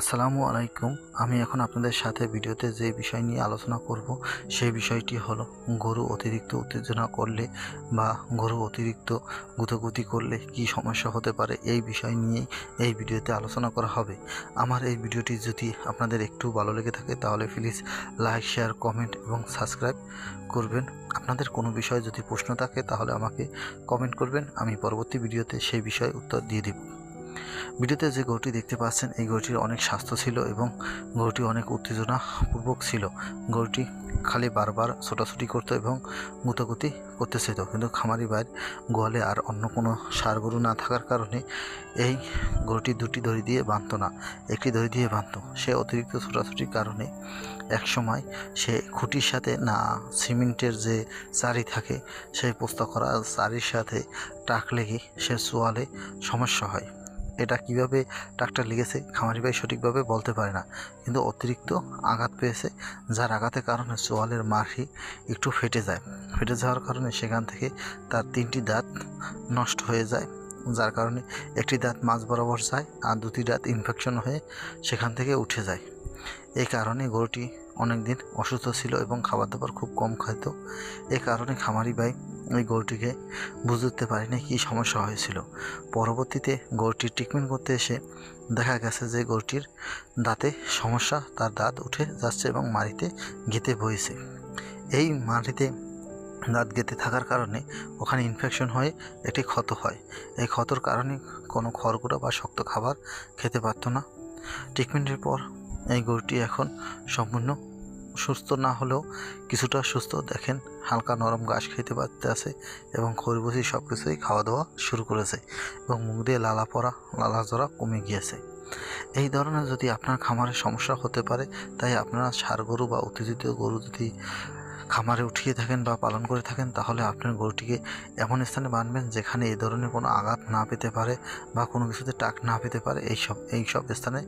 আসসালামু আলাইকুম। আমি এখন আপনাদের সাথে ভিডিওতে যে বিষয় নিয়ে আলোচনা করব, সেই বিষয়টি হলো গরু অতিরিক্ত উত্তেজনা করলে বা গরু অতিরিক্ত গুতগুতি করলে কি সমস্যা হতে পারে, এই বিষয় নিয়েই এই ভিডিওতে আলোচনা করা হবে। আমার এই ভিডিওটি যদি আপনাদের একটু ভালো লেগে থাকে, তাহলে প্লিজ লাইক শেয়ার কমেন্ট এবং সাবস্ক্রাইব করবেন। আপনাদের কোনো বিষয়ে যদি প্রশ্ন থাকে, তাহলে আমাকে কমেন্ট করবেন। আমি পরবর্তী ভিডিওতে সেই বিষয়ে উত্তর দিয়ে দিব। ভিডিওতে যে গরুটি দেখতে পাচ্ছেন, এই গরুটির অনেক স্বাস্থ্য ছিল এবং গরুটি অনেক উত্তেজনাপূর্বক ছিল। গরুটি খালি বারবার ছোটাছুটি করতো এবং গুতাগুতি করতেছিল কিন্তু খামারি বাইর গোয়ালে আর অন্য কোনো সার গরু না থাকার কারণে এই গরুটি দুটি দড়ি দিয়ে বাঁধতো না, একটি দড়ি দিয়ে বাঁধতো। সে অতিরিক্ত ছোটাছুটির কারণে এক সময় সে খুঁটির সাথে না, সিমেন্টের যে চারি থাকে, সেই পোস্তা করা চারির সাথে টাক লেগে সে চোয়ালে সমস্যা হয়। এটা কীভাবে টাকটা লেগেছে খামারি ভাই সঠিকভাবে বলতে পারে না। কিন্তু অতিরিক্ত আঘাত পেয়েছে, যার আঘাতের কারণে চোয়ালের মাড়ি একটু ফেটে যায়। ফেটে যাওয়ার কারণে সেখান থেকে তার তিনটি দাঁত নষ্ট হয়ে যায়, যার কারণে একটি দাঁত মাঝ বরাবর যায় আর দুটি দাঁত ইনফেকশন হয়ে সেখান থেকে উঠে যায়। এই কারণে গরুটি অনেক দিন অসুস্থ ছিল এবং খাবার দাবার খুব কম খাইতো। এই কারণে খামারি ভাই ওই গরুটিকে বুঝতে পারিনি কী সমস্যা হয়েছিল। পরবর্তীতে গরুটির ট্রিটমেন্ট করতে এসে দেখা গেছে যে গরুটির দাঁতে সমস্যা, তার দাঁত উঠে যাচ্ছে এবং মাড়িতে গেঁথে বইছে। এই মাড়িতে দাঁত গেঁথে থাকার কারণে ওখানে ইনফেকশন হয়ে একটি ক্ষত হয়। এই ক্ষতর কারণে কোনো খড়গুঁড়ো বা শক্ত খাবার খেতে পারতো না। ট্রিটমেন্টের পর এই গরুটি এখন সম্পূর্ণ সুস্থ না হলেও কিছুটা সুস্থ। দেখেন, হালকা নরম ঘাস খেতে পারতে আছে এবং খরগোশি সব কিছুই খাওয়া দাওয়া শুরু করেছে এবং মুখ দিয়ে লালা পড়া, লালা জরা কমে গিয়েছে। এই ধরনের যদি আপনার খামারে সমস্যা হতে পারে, তাই আপনারা সার গরু বা অতিথিত গরু যদি খামারে উঠিয়ে থাকেন বা পালন করে থাকেন, তাহলে আপনার গরুটিকে এমন স্থানে বাঁধবেন যেখানে এই ধরনের কোনো আঘাত না পেতে পারে বা কোনো কিছুতে টাক না পেতে পারে এইসব এই সব স্থানে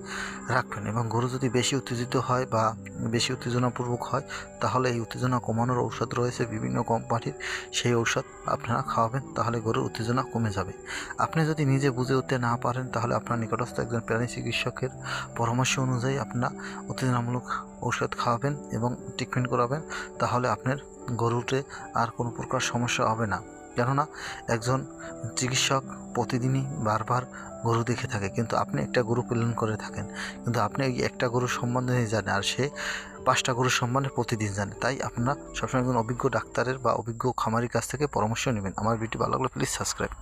রাখবেন। এবং গরু যদি বেশি উত্তেজিত হয় বা বেশি উত্তেজনাপূর্বক হয়, তাহলে এই উত্তেজনা কমানোর ঔষধ রয়েছে বিভিন্ন কোম্পানির। সেই ঔষধ আপনারা খাওয়াবেন, তাহলে গরুর উত্তেজনা কমে যাবে। আপনি যদি নিজে বুঝে উঠতে না পারেন, তাহলে আপনার নিকটস্থ একজন প্রাণী চিকিৎসকের পরামর্শ অনুযায়ী আপনারা উত্তেজনামূলক ঔষধ খাওয়াবেন এবং ট্রিটমেন্ট করাবেন, তাহলে আপনার গরুতে আর কোনো প্রকার সমস্যা হবে না। কেননা একজন চিকিৎসক প্রতিদিনই বারবার গরু দেখে থাকে, কিন্তু আপনি একটা গরু পালন করে থাকেন। কিন্তু আপনি ওই একটা গরুর সম্বন্ধে জানেন, আর সে পাঁচটা গরুর সম্বন্ধে প্রতিদিন জানে। তাই আপনারা সবসময় একজন অভিজ্ঞ ডাক্তারের বা অভিজ্ঞ খামারির কাছ থেকে পরামর্শ নেবেন। আমার ভিডিও ভালো লাগলে প্লিজ সাবস্ক্রাইব